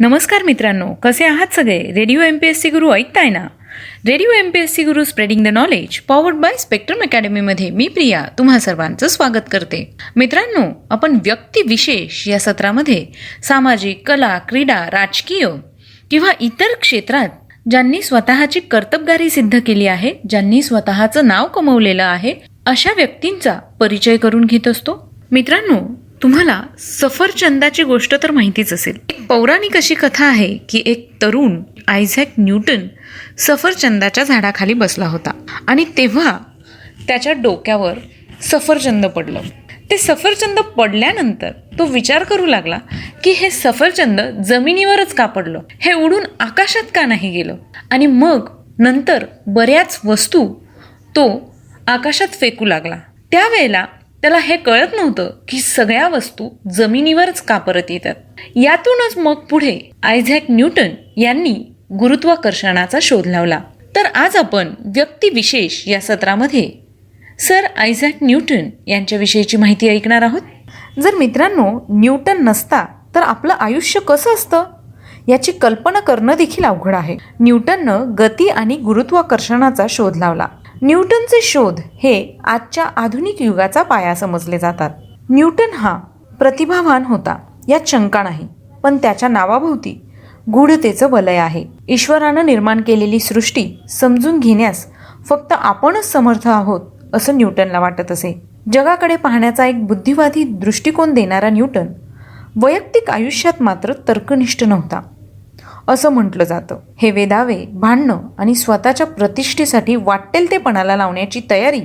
नमस्कार मित्रांनो कसे आहात सगळे? Radio M P S C Guru ऐकताय ना? Radio M P S C Guru spreading the knowledge powered by spectrum अकॅडमीमध्ये मी प्रिया तुम्हा सर्वांचं स्वागत करते. मित्रांनो आपण व्यक्तिविशेष या सत्रामध्ये सामाजिक कला क्रीडा राजकीय किंवा इतर क्षेत्रात ज्यांनी स्वतःची कर्तबगारी सिद्ध केली आहे ज्यांनी स्वतःचं नाव कमवलेलं आहे अशा व्यक्तींचा परिचय करून घेत असतो. मित्रांनो तुम्हाला सफरचंदाची गोष्ट तर माहितीच असेल. एक पौराणिक अशी कथा आहे की एक तरुण आयझॅक न्यूटन सफरचंदाच्या झाडाखाली बसला होता. आणि तेव्हा त्याच्या डोक्यावर सफरचंद पडलं. ते सफरचंद पडल्यानंतर तो विचार करू लागला की हे सफरचंद जमिनीवरच का पडलं? हे उडून आकाशात का नाही गेलं? आणि मग नंतर बऱ्याच वस्तू तो आकाशात फेकू लागला. त्यावेळेला त्याला हे कळत नव्हतं की सगळ्या वस्तू जमिनीवरच का परत येतात. यातूनच मग पुढे आयझॅक न्यूटन यांनी गुरुत्वाकर्षणाचा शोध लावला. तर आज आपण व्यक्तिविशेष या सत्रामध्ये सर आयझॅक न्यूटन यांच्याविषयीची माहिती ऐकणार आहोत. जर मित्रांनो न्यूटन नसता तर आपलं आयुष्य कसं असतं? याची कल्पना करणं देखील अवघड आहे. न्यूटननं गती आणि गुरुत्वाकर्षणाचा शोध लावला. न्यूटनचे शोध हे आजच्या आधुनिक युगाचा पाया समजले जातात. न्यूटन हा प्रतिभावान होता यात शंका नाही. पण त्याच्या नावाभोवती गूढतेचं वलय आहे. ईश्वरानं निर्माण केलेली सृष्टी समजून घेण्यास फक्त आपणच समर्थ आहोत असं न्यूटनला वाटत असे. जगाकडे पाहण्याचा एक बुद्धिवादी दृष्टिकोन देणारा न्यूटन वैयक्तिक आयुष्यात मात्र तर्कनिष्ठ नव्हता. असं म्हटलं जातं. हे वेदावे भांडणं आणि स्वतःच्या प्रतिष्ठेसाठी वाटेल ते पणाला लावण्याची तयारी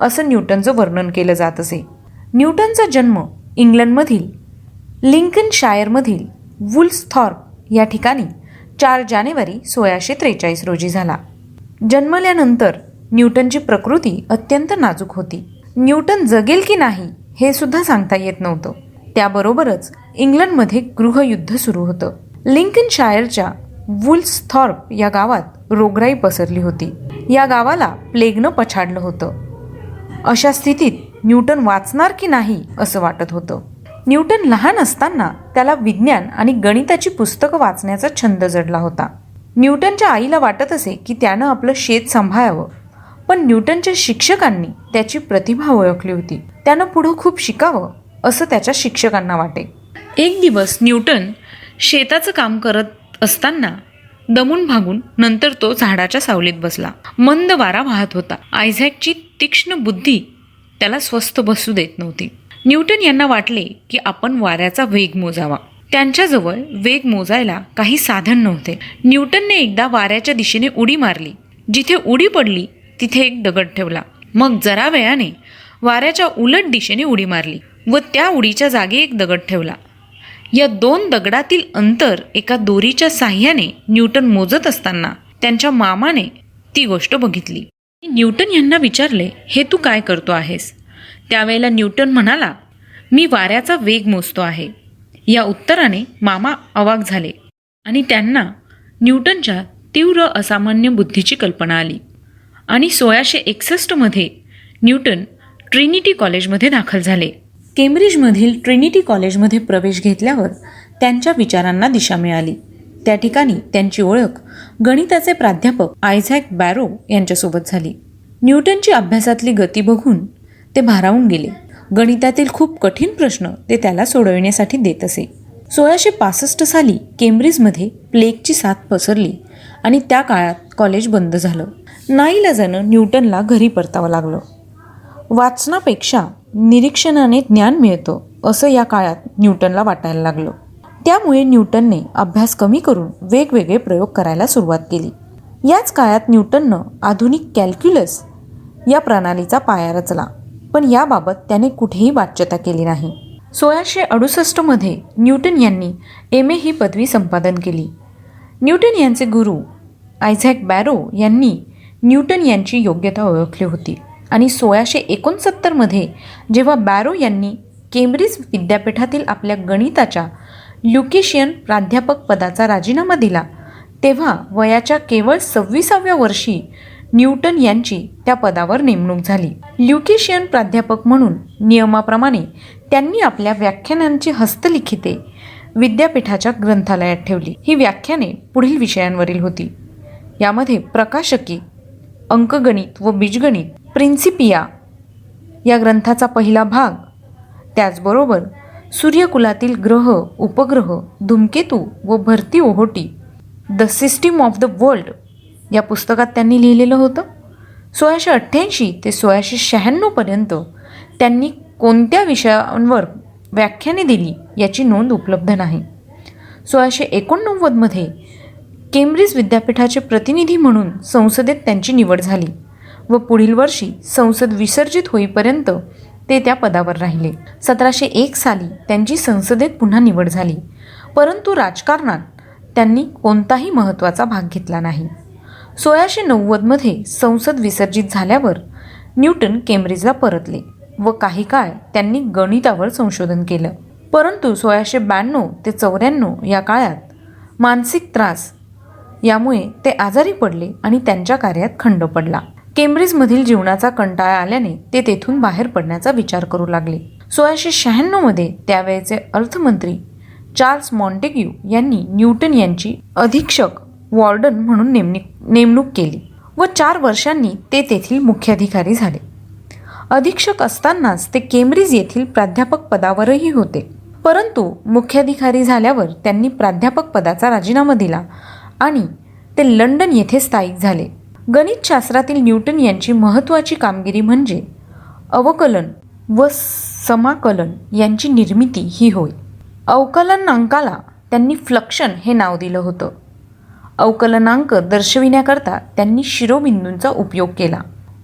असं न्यूटनचं वर्णन केलं जात असे. न्यूटनचा जन्म इंग्लंडमधील लिंकनशायरमधील वुल्सथॉर्प या ठिकाणी चार जानेवारी सोळाशे त्रेचाळीस रोजी झाला. जन्मल्यानंतर न्यूटनची प्रकृती अत्यंत नाजूक होती. न्यूटन जगेल की नाही हे सुद्धा सांगता येत नव्हतं. त्याबरोबरच इंग्लंडमध्ये गृहयुद्ध सुरू होतं. लिंकनशायरच्या वुल्सथॉर्प या गावात रोगराई पसरली होती. या गावाला प्लेगनं पछाडलं होतं. अशा स्थितीत न्यूटन वाचणार की नाही असं वाटत होतं. न्यूटन लहान असताना त्याला विज्ञान आणि गणिताची पुस्तकं वाचण्याचा छंद जडला होता. न्यूटनच्या आईला वाटत असे की त्यानं आपलं शेत सांभाळावं. पण न्यूटनच्या शिक्षकांनी त्याची प्रतिभा ओळखली होती. त्यानं पुढं खूप शिकावं असं त्याच्या शिक्षकांना वाटे. एक दिवस न्यूटन शेताचं काम करत असताना दमून भागून नंतर तो झाडाच्या सावलीत बसला. मंद वारा वाहत होता. आयझॅकची तीक्ष्ण बुद्धी त्याला स्वस्थ बसू देत नव्हती. न्यूटन यांना वाटले की आपण वाऱ्याचा वेग मोजावा. त्यांच्याजवळ वेग मोजायला काही साधन नव्हते. न्यूटनने एकदा वाऱ्याच्या दिशेने उडी मारली. जिथे उडी पडली तिथे एक दगड ठेवला. मग जरा वेळाने वाऱ्याच्या उलट दिशेने उडी मारली व त्या उडीच्या जागी एक दगड ठेवला. या दोन दगडातील अंतर एका दोरीच्या साह्याने न्यूटन मोजत असताना त्यांच्या मामाने ती गोष्ट बघितली. न्यूटन यांना विचारले हे तू काय करतो आहेस? त्यावेळेला न्यूटन म्हणाला मी वाऱ्याचा वेग मोजतो आहे. या उत्तराने मामा अवाक झाले आणि त्यांना न्यूटनच्या तीव्र असामान्य बुद्धीची कल्पना आली आणि सोळाशे एकसष्टमध्ये न्यूटन ट्रिनिटी कॉलेजमध्ये दाखल झाले. केम्ब्रिजमधील ट्रिनिटी कॉलेजमध्ये प्रवेश घेतल्यावर त्यांच्या विचारांना दिशा मिळाली. त्या ठिकाणी त्यांची ओळख गणिताचे प्राध्यापक आयझॅक बॅरो यांच्यासोबत झाली. न्यूटनची अभ्यासातली गती बघून ते भारावून गेले. गणितातील खूप कठीण प्रश्न ते त्याला सोडविण्यासाठी देत असे. सोळाशे पासष्ट साली केम्ब्रिजमध्ये प्लेगची साथ पसरली आणि त्या काळात कॉलेज बंद झालं. नाईलाजानं न्यूटनला घरी परतावं लागलं. वाचनापेक्षा निरीक्षणाने ज्ञान मिळतं असं या काळात न्यूटनला वाटायला लागलं. त्यामुळे न्यूटनने अभ्यास कमी करून वेगवेगळे प्रयोग करायला सुरुवात केली. याच काळात न्यूटननं आधुनिक कॅल्क्युलस या प्रणालीचा पाया रचला पण याबाबत त्याने कुठेही वाच्यता केली नाही. सोळाशे अडुसष्टमध्ये न्यूटन यांनी एम ए ही पदवी संपादन केली. न्यूटन यांचे गुरु आयझॅक बॅरो यांनी न्यूटन यांची योग्यता ओळखली होती. आणि सोळाशे एकोणसत्तरमध्ये जेव्हा बॅरो यांनी केम्ब्रिज विद्यापीठातील आपल्या गणिताच्या ल्युकेशियन प्राध्यापक पदाचा राजीनामा दिला तेव्हा वयाच्या केवळ सव्वीसाव्या वर्षी न्यूटन यांची त्या पदावर नेमणूक झाली. ल्युकेशियन प्राध्यापक म्हणून नियमाप्रमाणे त्यांनी आपल्या व्याख्यानांची हस्तलिखिते विद्यापीठाच्या ग्रंथालयात ठेवली. ही व्याख्याने पुढील विषयांवरील होती. यामध्ये प्रकाशकी अंकगणित व बीजगणित प्रिन्सिपिया या ग्रंथाचा पहिला भाग. त्याचबरोबर सूर्यकुलातील ग्रह उपग्रह धूमकेतू व भरती ओहोटी the system of the world या पुस्तकात त्यांनी लिहिलेलं होतं. सोळाशे अठ्ठ्याऐंशी ते सोळाशे शहाण्णवपर्यंत त्यांनी कोणत्या विषयांवर व्याख्याने दिली याची नोंद उपलब्ध नाही. सोळाशे एकोणनव्वदमध्ये केम्ब्रिज विद्यापीठाचे प्रतिनिधी म्हणून संसदेत त्यांची निवड झाली. व पुढील वर्षी संसद विसर्जित होईपर्यंत ते त्या पदावर राहिले. सतराशे एक साली त्यांची संसदेत पुन्हा निवड झाली. परंतु राजकारणात त्यांनी कोणताही महत्त्वाचा भाग घेतला नाही. सोळाशे नव्वदमध्ये संसद विसर्जित झाल्यावर न्यूटन केम्ब्रिजला परतले व काही काळ त्यांनी गणितावर संशोधन केलं. परंतु सोळाशे ब्याण्णव ते चौऱ्याण्णव या काळात मानसिक त्रास यामुळे ते आजारी पडले आणि त्यांच्या कार्यात खंड पडला. केम्ब्रिजमधील जीवनाचा कंटाळा आल्याने ते तेथून बाहेर पडण्याचा विचार करू लागले. सोळाशे शहाण्णवमध्ये त्यावेळेचे अर्थमंत्री चार्ल्स मॉन्टेग्यू यांनी न्यूटन यांची अधीक्षक वॉर्डन म्हणून नेमणी नेमणूक केली व चार वर्षांनी ते तेथील मुख्याधिकारी झाले. अधीक्षक असतानाच ते केम्ब्रिज येथील प्राध्यापक पदावरही होते. परंतु मुख्याधिकारी झाल्यावर त्यांनी प्राध्यापक पदाचा राजीनामा दिला आणि ते लंडन येथे स्थायिक झाले. गणितशास्त्रातील न्यूटन यांची महत्त्वाची कामगिरी म्हणजे अवकलन व समाकलन यांची निर्मिती ही होय. अवकलनांकाला त्यांनी फ्लक्शन हे नाव दिलं होतं. अवकलनांक दर्शविण्याकरता त्यांनी शिरोबिंदूंचा उपयोग केला.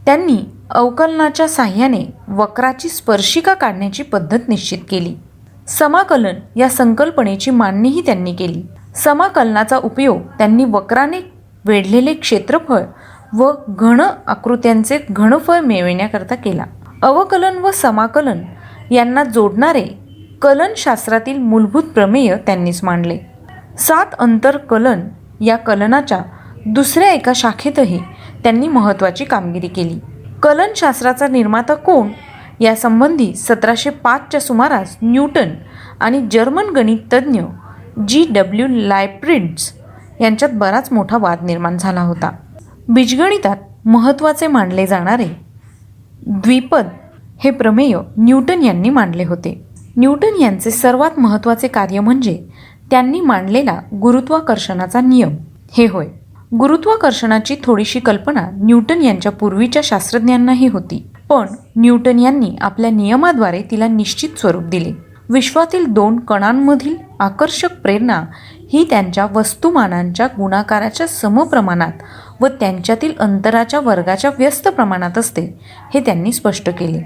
त्यांनी अवकलनाच्या साह्याने वक्राची स्पर्शिका काढण्याची पद्धत निश्चित केली. समाकलन या संकल्पनेची मांडणीही त्यांनी केली. समाकलनाचा उपयोग त्यांनी वक्राने वेढलेले क्षेत्रफळ व घन आकृत्यांचे घनफळ मिळविण्याकरता केला. अवकलन व समाकलन यांना जोडणारे कलनशास्त्रातील मूलभूत प्रमेय त्यांनीच मांडले. सात अंतर कलन या कलनाच्या दुसऱ्या एका शाखेतही त्यांनी महत्त्वाची कामगिरी केली. कलनशास्त्राचा निर्माता कोण? यासंबंधी सतराशे पाचच्या सुमारास न्यूटन आणि जर्मन गणिततज्ज्ञ जी डब्ल्यू लायप्रिड्स यांच्यात बराच मोठा वाद निर्माण झाला होता. बीजगणितात महत्त्वाचे मानले जाणारे द्विपद हे प्रमेय न्यूटन यांनी मांडले होते. न्यूटन यांचे सर्वात महत्त्वाचे कार्य म्हणजे त्यांनी मांडलेला गुरुत्वाकर्षणाचा नियम. हे होय. गुरुत्वाकर्षणाची थोडीशी कल्पना न्यूटन यांच्या पूर्वीच्या शास्त्रज्ञांनाही होती. पण न्यूटन यांनी आपल्या नियमाद्वारे तिला निश्चित स्वरूप दिले. विश्वातील दोन कणांमधील आकर्षक प्रेरणा ही त्यांच्या वस्तुमानांच्या गुणाकाराच्या समप्रमाणात व त्यांच्यातील अंतराच्या वर्गाच्या व्यस्त प्रमाणात असते हे त्यांनी स्पष्ट केले.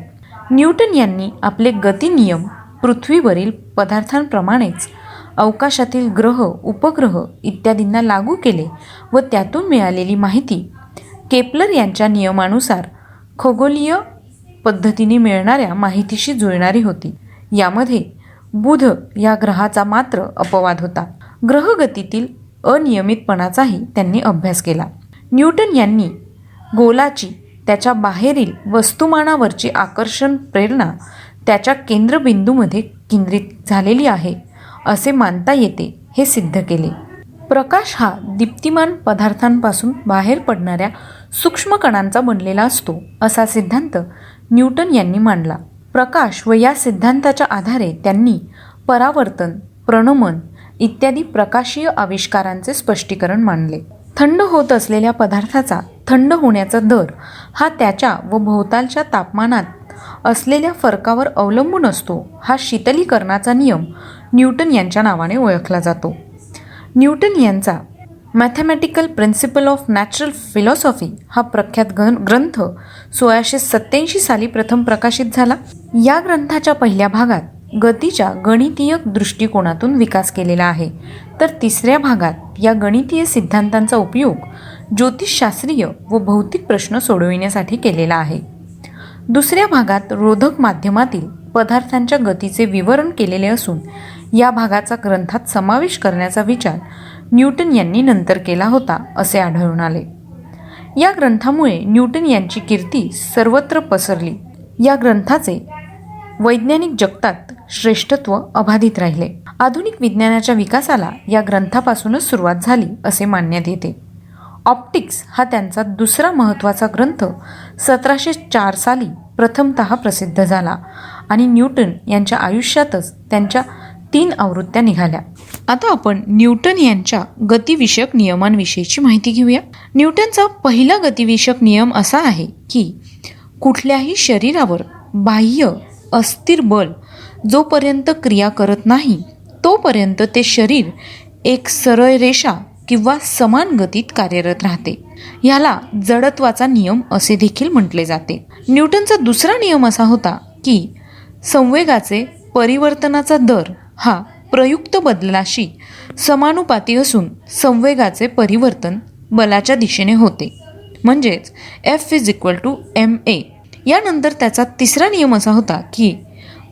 न्यूटन यांनी आपले गती नियम पृथ्वीवरील पदार्थांप्रमाणेच अवकाशातील ग्रह उपग्रह इत्यादींना लागू केले व त्यातून मिळालेली माहिती केपलर यांच्या नियमानुसार खगोलीय पद्धतीने मिळणाऱ्या माहितीशी जुळणारी होती. यामध्ये बुध या ग्रहाचा मात्र अपवाद होता. ग्रहगतीतील अनियमितपणाचाही त्यांनी अभ्यास केला. न्यूटन यांनी गोलाची त्याच्या बाहेरील वस्तुमानावरची आकर्षण प्रेरणा त्याच्या केंद्रबिंदूमध्ये केंद्रित झालेली आहे असे मानता येते हे सिद्ध केले. प्रकाश हा दीप्तिमान पदार्थांपासून बाहेर पडणाऱ्या सूक्ष्म कणांचा बनलेला असतो असा सिद्धांत न्यूटन यांनी मांडला. प्रकाश व या सिद्धांताच्या आधारे त्यांनी परावर्तन प्रणमन इत्यादी प्रकाशीय आविष्कारांचे स्पष्टीकरण मांडले. थंड होत असलेल्या पदार्थाचा थंड होण्याचा दर हा त्याच्या व भोवतालच्या तापमानात असलेल्या फरकावर अवलंबून असतो. हा शीतलीकरणाचा नियम न्यूटन यांच्या नावाने ओळखला जातो. न्यूटन यांचा mathematical principle of natural philosophy हा प्रख्यात ग्रं ग्रंथ सोळाशे सत्याऐंशी साली प्रथम प्रकाशित झाला. या ग्रंथाच्या पहिल्या भागात गतीच्या गणितीय दृष्टिकोनातून विकास केलेला आहे. तर तिसऱ्या भागात या गणितीय सिद्धांतांचा उपयोग ज्योतिषशास्त्रीय व भौतिक प्रश्न सोडविण्यासाठी केलेला आहे. दुसऱ्या भागात रोधक माध्यमातील पदार्थांच्या गतीचे विवरण केलेले असून या भागाचा ग्रंथात समावेश करण्याचा विचार न्यूटन यांनी नंतर केला होता असे आढळून आले. या ग्रंथामुळे न्यूटन यांची कीर्ती सर्वत्र पसरली. या ग्रंथाचे वैज्ञानिक जगतात श्रेष्ठत्व अबाधित राहिले. आधुनिक विज्ञानाच्या विकासाला या ग्रंथापासूनच सुरुवात झाली असे मानण्यात येते. ऑप्टिक्स हा त्यांचा दुसरा महत्त्वाचा ग्रंथ सतराशे चार साली प्रथमत प्रसिद्ध झाला आणि न्यूटन यांच्या आयुष्यातच त्यांच्या तीन आवृत्त्या निघाल्या. आता आपण न्यूटन यांच्या गतिविषयक नियमांविषयीची माहिती घेऊया. न्यूटनचा पहिला गतिविषयक नियम असा आहे की कुठल्याही शरीरावर बाह्य अस्थिर बल जोपर्यंत क्रिया करत नाही तोपर्यंत ते शरीर एक सरळ रेषा किंवा समान गतीत कार्यरत राहते. ह्याला जडत्वाचा नियम असे देखील म्हटले जाते. न्यूटनचा दुसरा नियम असा होता की संवेगाचे परिवर्तनाचा दर हा प्रयुक्त बदलाशी समानुपाती असून संवेगाचे परिवर्तन बलाच्या दिशेने होते. म्हणजेच F is equal to M A यानंतर त्याचा तिसरा नियम असा होता की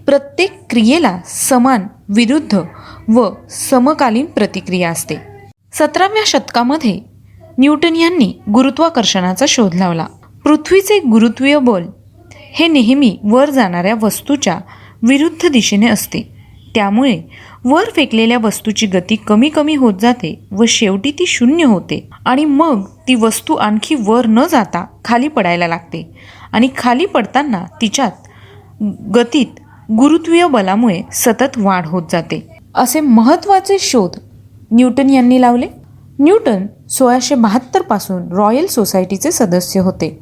प्रत्येक क्रियेला समान विरुद्ध व समकालीन प्रतिक्रिया असते. सतराव्या शतकामध्ये न्यूटन यांनी गुरुत्वाकर्षणाचा शोध लावला. पृथ्वीचे गुरुत्वीय बल हे नेहमी वर जाणाऱ्या वस्तूच्या विरुद्ध दिशेने असते. त्यामुळे वर फेकलेल्या वस्तूची गती कमी कमी होत जाते व शेवटी ती शून्य होते आणि मग ती वस्तू आणखी वर न जाता खाली पडायला लागते. आणि खाली पडताना तिच्यात गतीत गुरुत्वीय बलामुळे सतत वाढ होत जाते. असे महत्त्वाचे शोध न्यूटन यांनी लावले. न्यूटन सोळाशे बहात्तरपासून रॉयल सोसायटीचे सदस्य होते.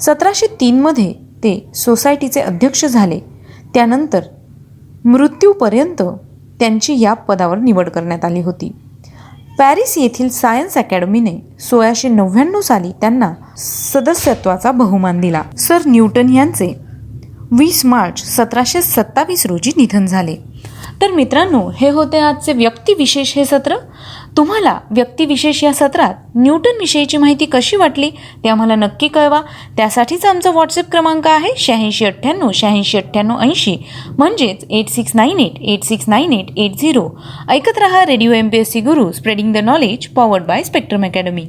सतराशे तीनमध्ये ते सोसायटीचे अध्यक्ष झाले. त्यानंतर मृत्यूपर्यंत त्यांची या पदावर निवड करण्यात आली होती. पॅरिस येथील सायन्स अकॅडमीने सोळाशे नव्याण्णव साली त्यांना सदस्यत्वाचा बहुमान दिला. सर न्यूटन यांचे वीस मार्च सतराशे सत्तावीस रोजी निधन झाले. तर मित्रांनो हे होते आजचे व्यक्तिविशेष हे सत्र. तुम्हाला व्यक्तिविशेष या सत्रात न्यूटन विषयीची माहिती कशी वाटली ते आम्हाला नक्की कळवा. त्यासाठीच आमचा व्हॉट्सअप क्रमांक आहे शहाऐंशी अठ्ठ्याण्णव शहाऐंशी अठ्ठ्याण्णव ऐंशी. म्हणजेच eight six nine eight eight six nine eight eight zero. ऐकत रहा radio M P S C Guru spreading the knowledge powered by Spectrum academy.